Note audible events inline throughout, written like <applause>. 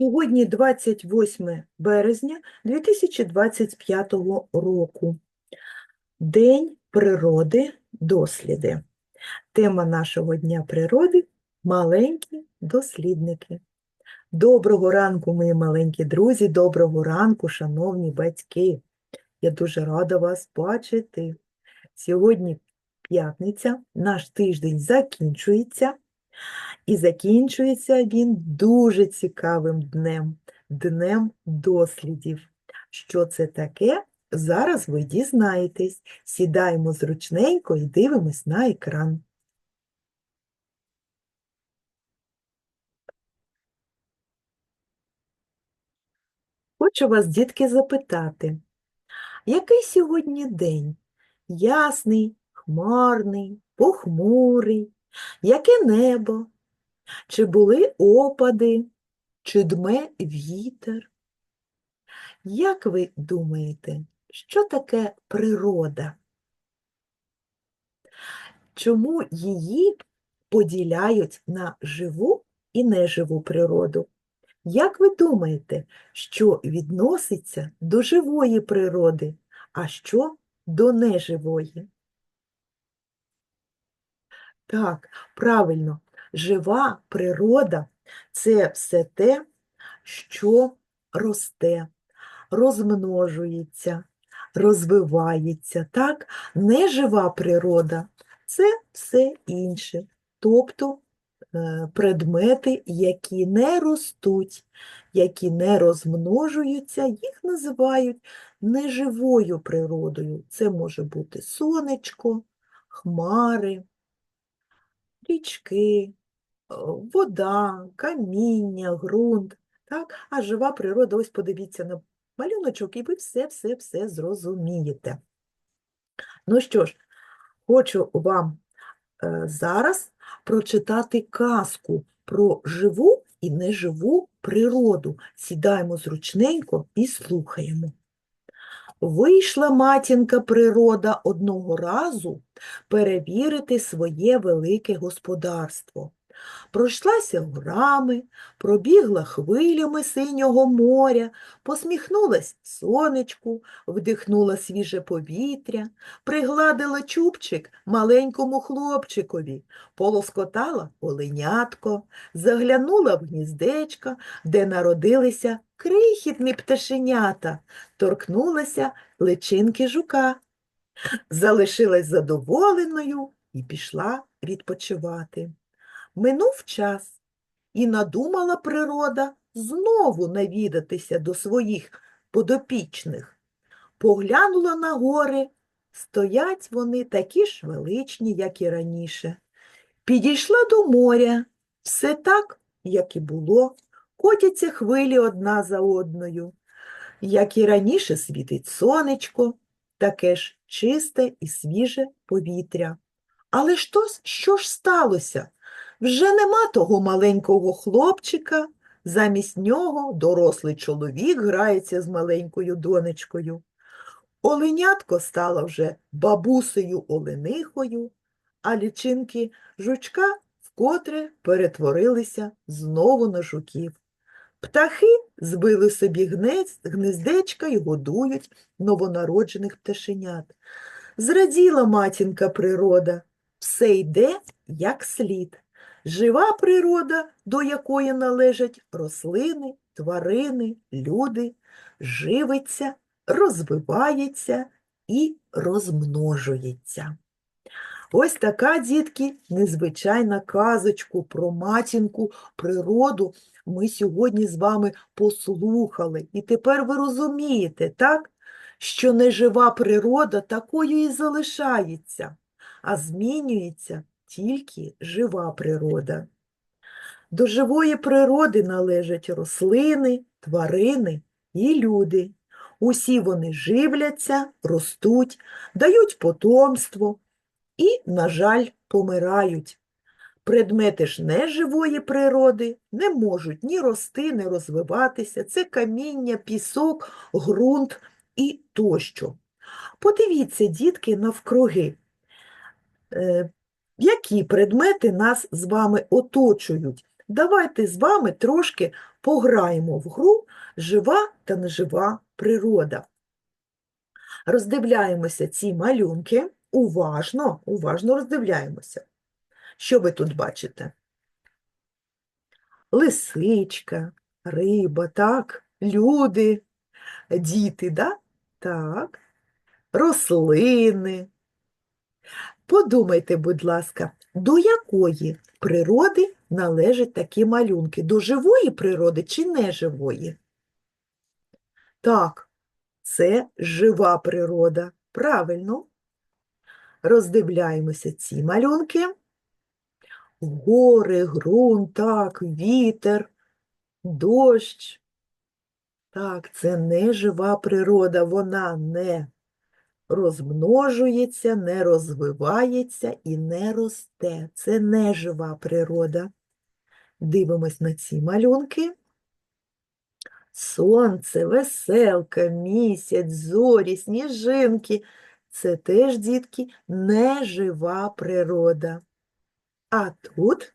Сьогодні 28 березня 2025 року. День природи досліди. Тема нашого Дня природи маленькі дослідники. Доброго ранку, мої маленькі друзі, доброго ранку, шановні батьки. Я дуже рада вас бачити. Сьогодні п'ятниця, наш тиждень закінчується. І закінчується він дуже цікавим днем, днем дослідів. Що це таке? Зараз ви дізнаєтесь. Сідаємо зручненько і дивимось на екран. Хочу вас, дітки, запитати, який сьогодні день? Ясний, хмарний, похмурий, яке небо? Чи були опади, чи дме вітер? Як ви думаєте, що таке природа? Чому її поділяють на живу і неживу природу? Як ви думаєте, що відноситься до живої природи, а що до неживої? Так, правильно, жива природа це все те, що росте, розмножується, розвивається. Так, нежива природа це все інше, тобто е, предмети, які не ростуть, які не розмножуються, їх називають неживою природою. Це може бути сонечко, хмари річки, вода, каміння, ґрунт. Так? А жива природа, ось подивіться на малюночок, і ви все-все-все зрозумієте. Ну що ж, хочу вам е, зараз прочитати казку про живу і неживу природу. Сідаємо зручненько і слухаємо. Вийшла матінка природа одного разу перевірити своє велике господарство. Пройшлася горами, пробігла хвилями синього моря, посміхнулась сонечку, вдихнула свіже повітря, пригладила чубчик маленькому хлопчикові, полоскотала оленятко, заглянула в гніздечко, де народилися крихітні пташенята, торкнулася личинки жука, залишилась задоволеною і пішла відпочивати. Минув час, і надумала природа знову навідатися до своїх подопічних. Поглянула на гори, стоять вони такі ж величні, як і раніше. Підійшла до моря, все так, як і було, котяться хвилі одна за одною. Як і раніше світить сонечко, таке ж чисте і свіже повітря. Але що, що ж сталося? Вже нема того маленького хлопчика, замість нього дорослий чоловік грається з маленькою донечкою. Оленятко стало вже бабусею оленихою, а лічинки жучка вкотре перетворилися знову на жуків. Птахи збили собі гнездечка і годують новонароджених пташенят. Зраділа матінка природа, все йде як слід. Жива природа, до якої належать рослини, тварини, люди, живиться, розвивається і розмножується. Ось така, дітки, незвичайна казочку про матінку природу ми сьогодні з вами послухали. І тепер ви розумієте, так, що нежива природа такою і залишається, а змінюється тільки жива природа. До живої природи належать рослини, тварини і люди. Усі вони живляться, ростуть, дають потомство і, на жаль, помирають. Предмети ж неживої природи не можуть ні рости, ні розвиватися. Це каміння, пісок, ґрунт і тощо. Подивіться, дітки, навкруги. Які предмети нас з вами оточують? давайте з вами трошки пограємо в гру жива та нежива природа. Роздивляємося ці малюнки. Уважно, уважно роздивляємося. Що ви тут бачите? Лисичка, риба, так, люди, діти, да? так, рослини. Подумайте, будь ласка, до якої природи належать такі малюнки? До живої природи чи неживої? Так, це жива природа. Правильно. Роздивляємося ці малюнки. Гори, ґрунт, так, вітер, дощ. Так, це не жива природа, вона не розмножується, не розвивається і не росте. Це не жива природа. Дивимось на ці малюнки. Сонце, веселка, місяць, зорі, сніжинки. Це теж, дітки, нежива природа. А тут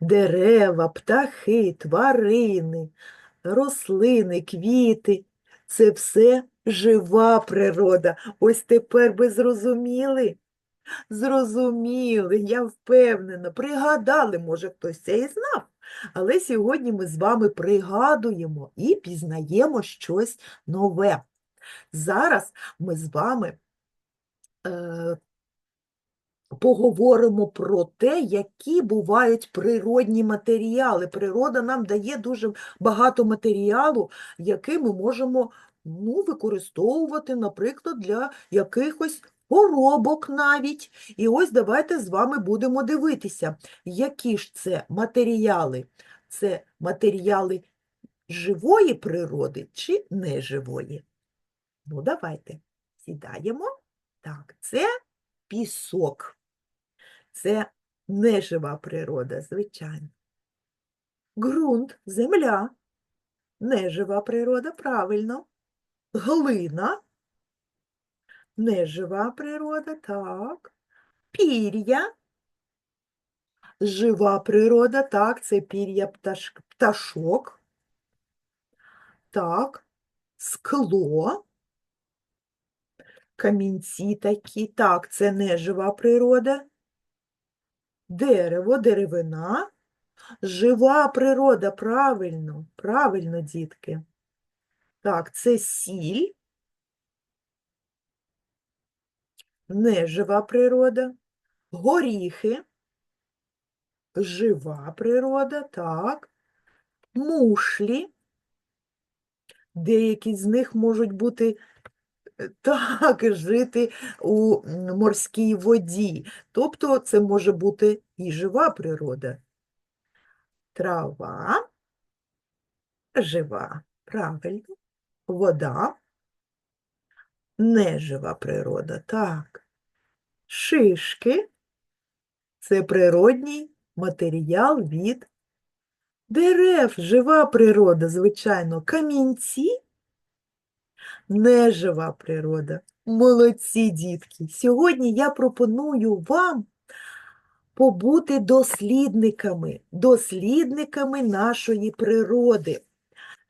дерева, птахи, тварини, рослини, квіти це все жива природа. Ось тепер ви зрозуміли? Зрозуміли, я впевнена, пригадали, може, хтось це і знав. Але сьогодні ми з вами пригадуємо і пізнаємо щось нове. Зараз ми з вами е, поговоримо про те, які бувають природні матеріали. Природа нам дає дуже багато матеріалу, який ми можемо ну, використовувати, наприклад, для якихось поробок навіть. І ось давайте з вами будемо дивитися, які ж це матеріали. Це матеріали живої природи чи неживої? Ну, давайте сідаємо. Так, це пісок. Це нежива природа, звичайно. Ґрунт, земля, нежива природа, правильно. Глина, нежива природа, так. Пір'я, жива природа, так, це пір'я пташ... пташок. Так, скло, камінці такі, так, це нежива природа. Дерево, деревина, жива природа, правильно, правильно, дітки. Так, це сіль, нежива природа, горіхи, жива природа, так, мушлі, деякі з них можуть бути е, так, жити у морській воді. Тобто це може бути і жива природа. Трава, жива, правильно. Вода, нежива природа, так. Шишки це природній матеріал від дерев, жива природа, звичайно. Камінці нежива природа. Молодці, дітки. Сьогодні я пропоную вам побути дослідниками, дослідниками нашої природи.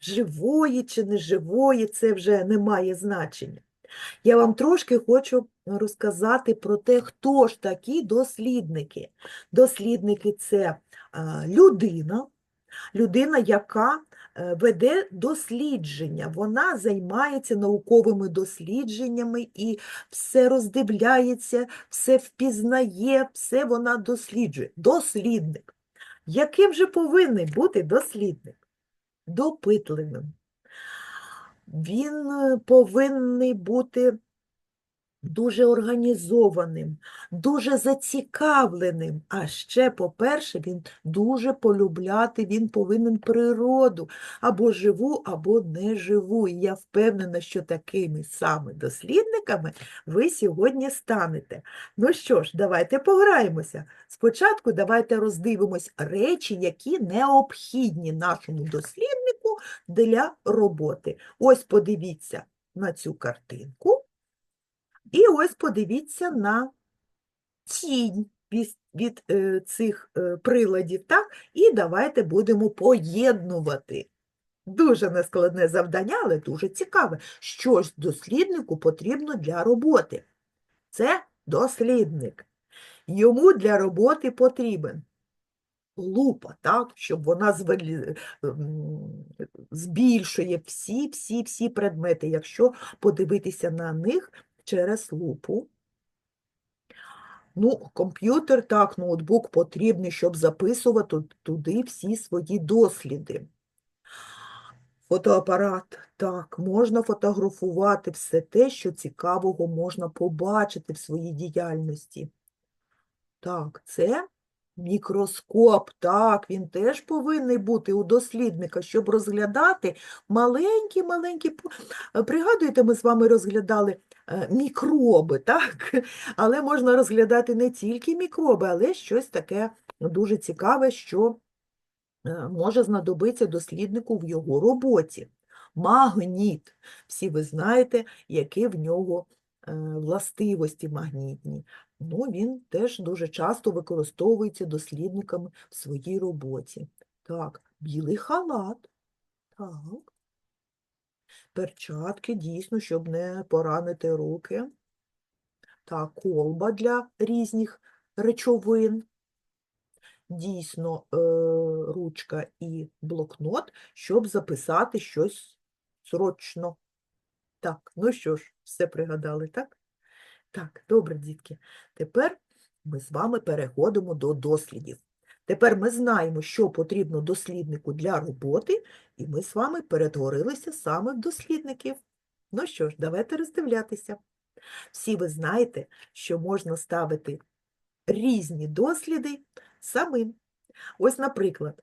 Живої чи неживої, це вже не має значення. Я вам трошки хочу розказати про те, хто ж такі дослідники. Дослідники це людина, людина, яка е, веде дослідження, вона займається науковими дослідженнями і все роздивляється, все впізнає, все вона досліджує. Дослідник. Яким же повинен бути дослідник? Допитливим. Він е, повинен бути дуже організованим, дуже зацікавленим. А ще, по-перше, він дуже полюбляти, він повинен природу або живу, або неживу. І я впевнена, що такими саме дослідниками ви сьогодні станете. Ну що ж, давайте пограємося. Спочатку давайте роздивимось речі, які необхідні нашому досліднику для роботи. Ось подивіться на цю картинку. І ось подивіться на тінь. Від е, цих е, приладів, так? І давайте будемо поєднувати. Дуже нескладне завдання, але дуже цікаве. Що ж досліднику потрібно для роботи? Це дослідник. Йому для роботи потрібен лупа, так, щоб вона ем, збільшує всі, всі, всі предмети, якщо подивитися на них через лупу. Ну, комп'ютер, так, ноутбук потрібний, щоб записувати туди всі свої досліди. Фотоапарат, так, можна фотографувати все те, що цікавого можна побачити в своїй діяльності. Так, це мікроскоп, так, він теж повинен бути у дослідника, щоб розглядати маленькі-маленькі. Пригадуєте, ми з вами розглядали мікроби, так? Але можна розглядати не тільки мікроби, але щось таке дуже цікаве, що е, може знадобитися досліднику в його роботі. Магніт. Всі ви знаєте, які в нього е, властивості магнітні. Ну, він теж дуже часто використовується дослідниками в своїй роботі. Так, білий халат. Так. Перчатки, дійсно, щоб не поранити руки. Так, колба для різних речовин. Дійсно, е, ручка і блокнот, щоб записати щось срочно. Так, ну що ж, все пригадали, так? Так, добре, дітки. Тепер ми з вами переходимо до дослідів. Тепер ми знаємо, що потрібно досліднику для роботи, і ми з вами перетворилися саме в дослідників. Ну що ж, давайте роздивлятися. Всі ви знаєте, що можна ставити різні досліди самим. Ось, наприклад,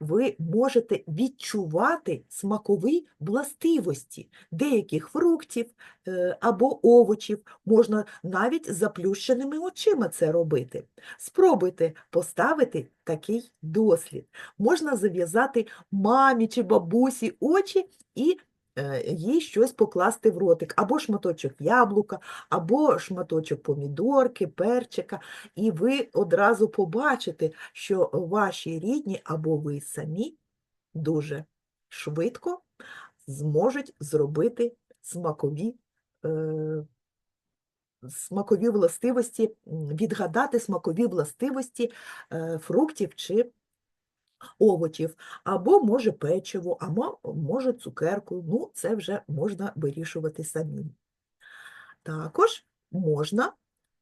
ви можете відчувати смакові властивості деяких фруктів е, або овочів. Можна навіть заплющеними очима це робити. Спробуйте поставити такий дослід. Можна зав'язати мамі чи бабусі очі і їй щось покласти в ротик, або шматочок яблука, або шматочок помідорки, перчика, і ви одразу побачите, що ваші рідні або ви самі дуже швидко зможуть зробити смакові, е, смакові властивості, відгадати смакові властивості е, фруктів чи овочів, або може печиво, або може цукерку. Ну, це вже можна вирішувати самим. Також можна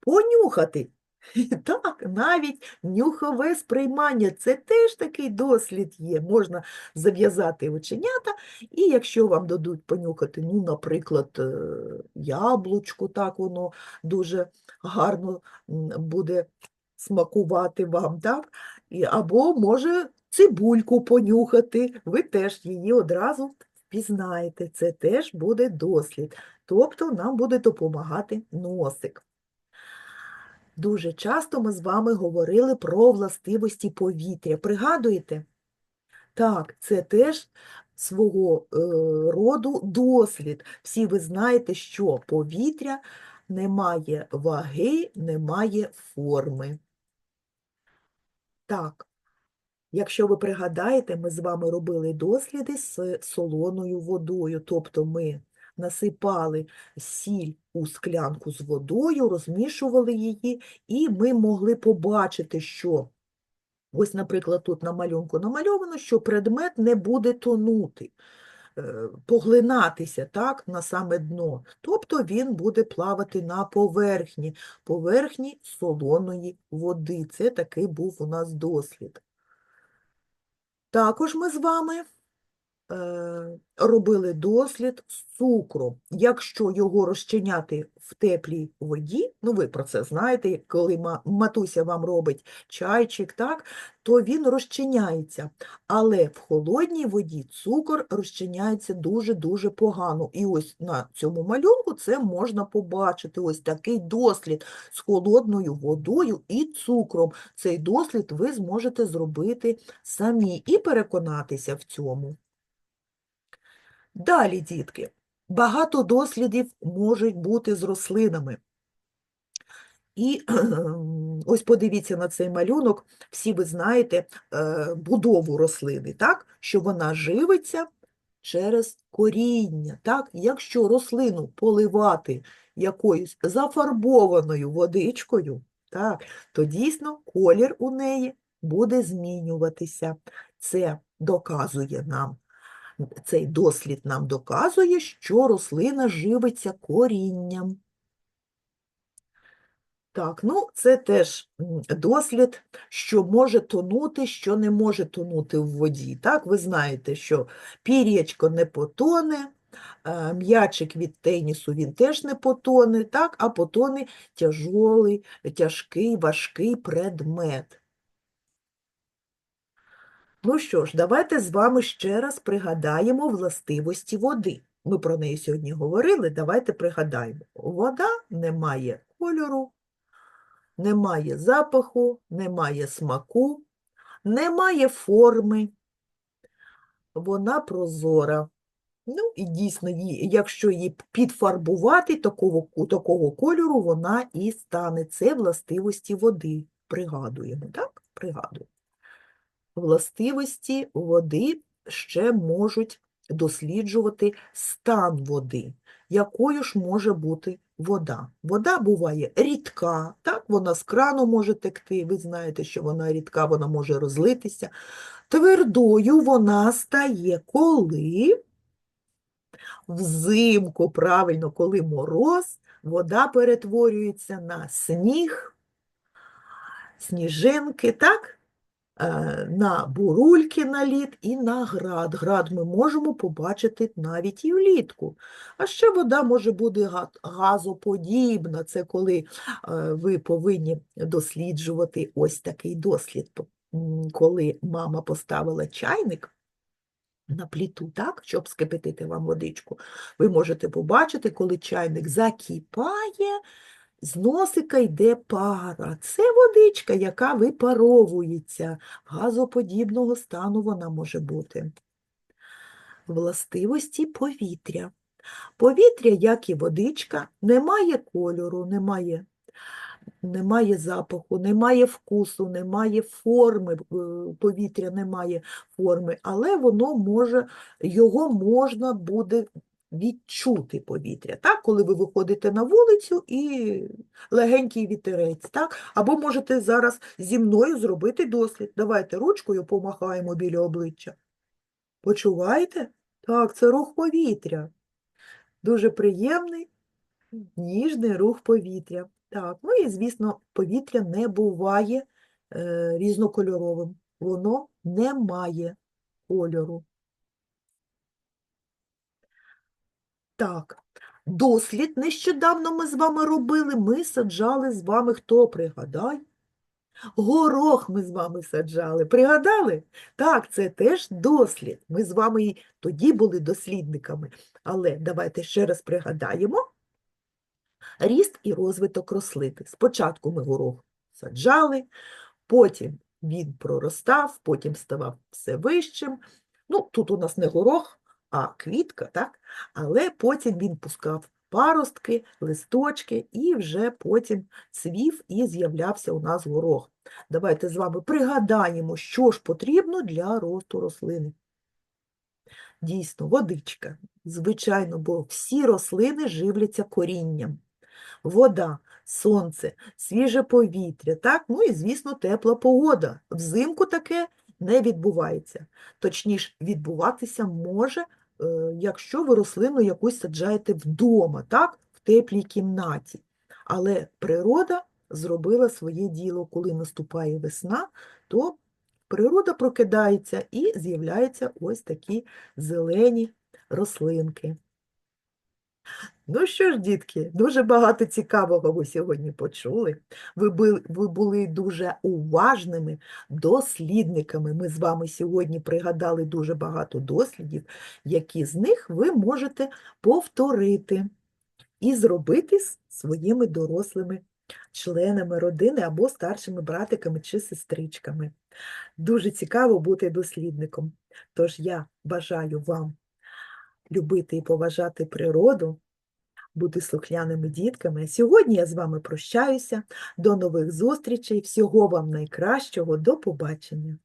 понюхати. <laughs> Так, навіть нюхове сприймання це теж такий дослід є. Можна зав'язати оченята, і якщо вам дадуть понюхати, ну, наприклад, е, яблучко, так воно дуже гарно буде смакувати вам, так? Або може цибульку понюхати, ви теж її одразу впізнаєте. Це теж буде дослід. Тобто нам буде допомагати носик. Дуже часто ми з вами говорили про властивості повітря. Пригадуєте? Так, це теж свого е, роду дослід. Всі ви знаєте, що повітря не має ваги, не має форми. Так, якщо ви пригадаєте, ми з вами робили досліди з солоною водою, тобто ми насипали сіль у склянку з водою, розмішували її, і ми могли побачити, що ось, наприклад, тут на малюнку намальовано, що предмет не буде тонути, е, поглинатися так, на саме дно. Тобто він буде плавати на поверхні, поверхні солоної води. Це такий був у нас дослід. Також ми з вами робили дослід з цукром. Якщо його розчиняти в теплій воді, ну ви про це знаєте, коли матуся вам робить чайчик, так, то він розчиняється. Але в холодній воді цукор розчиняється дуже-дуже погано. І ось на цьому малюнку це можна побачити. Ось такий дослід з холодною водою і цукром. Цей дослід ви зможете зробити самі і переконатися в цьому. Далі, дітки, багато дослідів можуть бути з рослинами. І <clears throat> ось подивіться на цей малюнок, всі ви знаєте е, будову рослини, так? Що вона живиться через коріння. Так? Якщо рослину поливати якоюсь зафарбованою водичкою, так, то дійсно колір у неї буде змінюватися. Це доказує нам, цей дослід нам доказує, що рослина живиться корінням. Так, ну це теж дослід, що може тонути, що не може тонути в воді. Так, ви знаєте, що пір'ячко не потоне, е, м'ячик від тенісу він теж не потоне, так, а потоне тяжолий, тяжкий, важкий предмет. Ну що ж, давайте з вами ще раз пригадаємо властивості води. Ми про неї сьогодні говорили, давайте пригадаємо. Вода не має кольору, немає запаху, немає смаку, немає форми, вона прозора. Ну, і дійсно, якщо її підфарбувати такого, такого кольору, вона і стане. Це властивості води. Пригадуємо, так? Пригадуємо. Властивості води ще можуть досліджувати стан води. Якою ж може бути вода? Вода буває рідка, так, вона з крану може текти, ви знаєте, що вона рідка, вона може розлитися. Твердою вона стає, коли взимку, правильно, коли мороз, вода перетворюється на сніг, сніжинки, так? Е, на бурульки на лід і на град. Град ми можемо побачити навіть і влітку. А ще вода може бути газоподібна. Це коли е, ви повинні досліджувати ось такий дослід. Коли мама поставила чайник на пліту, так, щоб скипятити вам водичку, ви можете побачити, коли чайник закипає, з носика йде пара. Це водичка, яка випаровується. Газоподібного стану вона може бути. Властивості повітря. Повітря, як і водичка, не має кольору, немає, запаху, немає вкусу, немає форми, е, повітря немає форми, але воно може, його можна буде відчути повітря. Так? Коли ви виходите на вулицю і легенький вітерець. Так? Або можете зараз зі мною зробити дослід. Давайте ручкою помахаємо біля обличчя. Почуваєте? Так, це рух повітря. Дуже приємний, ніжний рух повітря. Так, ну і, звісно, повітря не буває е, різнокольоровим. Воно не має кольору. Так, дослід нещодавно ми з вами робили. Ми саджали з вами, хто пригадай? Горох ми з вами саджали. Пригадали? Так, це теж дослід. Ми з вами і тоді були дослідниками. Але давайте ще раз пригадаємо ріст і розвиток рослини. Спочатку ми горох саджали, потім він проростав, потім ставав все вищим. Ну, тут у нас не горох, а квітка, так? Але потім він пускав паростки, листочки, і вже потім цвів і з'являвся у нас горох. Давайте з вами пригадаємо, що ж потрібно для росту рослини. Дійсно, водичка. Звичайно, бо всі рослини живляться корінням. Вода, сонце, свіже повітря, так? Ну і, звісно, тепла погода. Взимку таке не відбувається. Точніше, відбуватися може, якщо ви рослину якусь саджаєте вдома, так? в теплій кімнаті. Але природа зробила своє діло, коли наступає весна, то природа прокидається і з'являються ось такі зелені рослинки. Ну що ж, дітки, дуже багато цікавого ви сьогодні почули. Ви ви були дуже уважними дослідниками. Ми з вами сьогодні пригадали дуже багато дослідів, які з них ви можете повторити і зробити з своїми дорослими членами родини або старшими братиками чи сестричками. Дуже цікаво бути дослідником. Тож я бажаю вам любити і поважати природу, бути слухняними дітками. Сьогодні я з вами прощаюся. До нових зустрічей. Всього вам найкращого. До побачення.